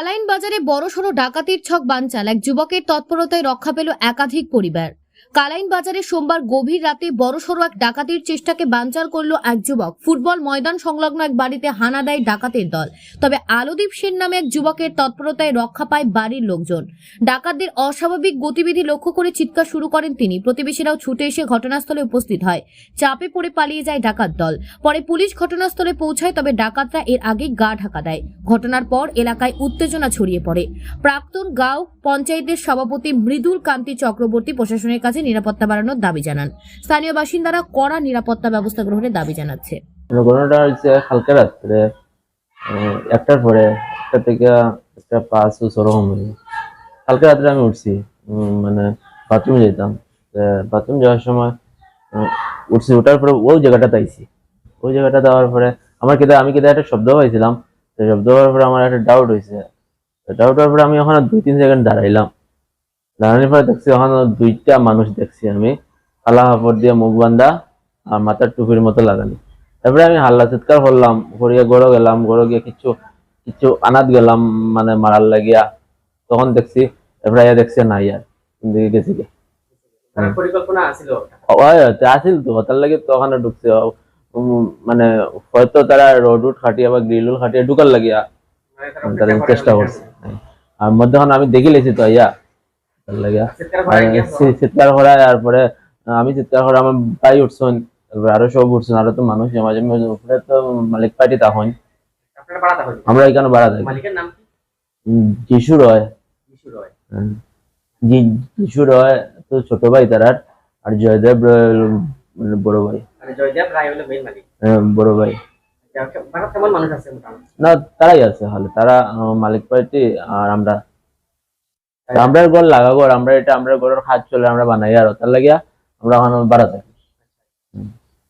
কালাইন বাজারে বড়সড় ডাকাতির ছক বানচাল। এক যুবকের তৎপরতায় রক্ষা পেল একাধিক পরিবার। কালাইন বাজারে সোমবার গভীর রাতে বড়সড় এক ডাকাতির চেষ্টাকে বানচাল করল এক যুবক। ফুটবল ময়দান সংলগ্ন এক বাড়িতে হানা দেয় ডাকাতের দল। তবে আলোদীপ সেন নামে এক যুবকের তৎপরতায় রক্ষা পায় বাড়ির লোকজন। ডাকাতদের অস্বাভাবিক গতিবিধি লক্ষ্য করে চিৎকার শুরু করেন তিনি। প্রতিবেশীরাও ছুটে এসে ঘটনাস্থলে উপস্থিত হয়। চাপে পড়ে পালিয়ে যায় ডাকাত দল। পরে পুলিশ ঘটনাস্থলে পৌঁছায়, তবে ডাকাতরা এর আগে গা ঢাকা দেয়। ঘটনার পর এলাকায় উত্তেজনা ছড়িয়ে পড়ে। প্রাক্তন গাঁও পঞ্চায়েতের সভাপতি মৃদুল কান্তি চক্রবর্তী প্রশাসনের কাছে নিরাপত্তা বাড়ানোর দাবি জানান। স্থানীয় বাসিন্দারা কড়া নিরাপত্তা ব্যবস্থা গ্রহণের দাবি জানাচ্ছে। ঘটনাটা হচ্ছে কালকে রাত্রে একটার পরে, একটা থেকে একটা পাঁচ হইল। কালকে রাত্রে আমি উঠছি মানে বাথরুমে যেতাম। বাথরুম যাওয়ার সময় উঠছি ওঠার পরে ওই জায়গাটা তাইছি ওই জায়গাটা দেওয়ার পরে আমার কেদা আমি কেদা একটা শব্দ পাইছিলাম। শব্দ হওয়ার পরে আমার একটা ডাউট হয়েছে। ডাউট হওয়ার পরে আমি ওখানে দুই, তিন সেকেন্ড দাঁড়াইলাম। দাঁড়ানোর দেখছি ওখানে দুইটা মানুষ দেখছি আমি। কালা হাফড় দিয়ে মুখ বান্ধা আর মাথার টুপির মতো লাগানি তারপরে আমি হাল্লা চিৎকার করলাম করিয়া গড়ো গেলাম গড়ো গিয়ে কিছু কিছু আনাত গেলাম মানে মারার লাগিয়া। তখন দেখছি তারপরে আইয়া দেখছি না ইয়ার দিকে গেছি আসিল তো তার লাগে তো ওখানে ঢুকছে। উম, মানে হয়তো তারা রোড উড খাটিয়া বা গ্রিল খাটিয়া ঢুকার লাগিয়া মানে তারা চেষ্টা করে করছে। আর মধ্যখানে আমি দেখে লেছি তো লাগিয়া চিৎকার করে তারপরে আমি চিৎকার করে আমার ভাই উঠছেন আরও সব উঠছেন আরও তো মানুষ উপরে তো মালিক পার্টি তখন আমরা এখানে বাড়া থাকি যিশু রয়। হ্যাঁ। যিশু রয় তো ছোট ভাই তারার আর জয়দেব রয় মানে বড় ভাই। মানে জয়দেব রায় হলো মেইন মালিক। হ্যাঁ, বড় ভাই। মোটামুটি? না তারাই আছে হলে। তারা মালিক পার্টি আর আমরা আমরা গড় লাগা ঘর, আমরা এটা, আমরা ঘরের খাদ চলে আমরা বানাই আর, তার লাগিয়া আমরা ওখানে বাড়া থাকি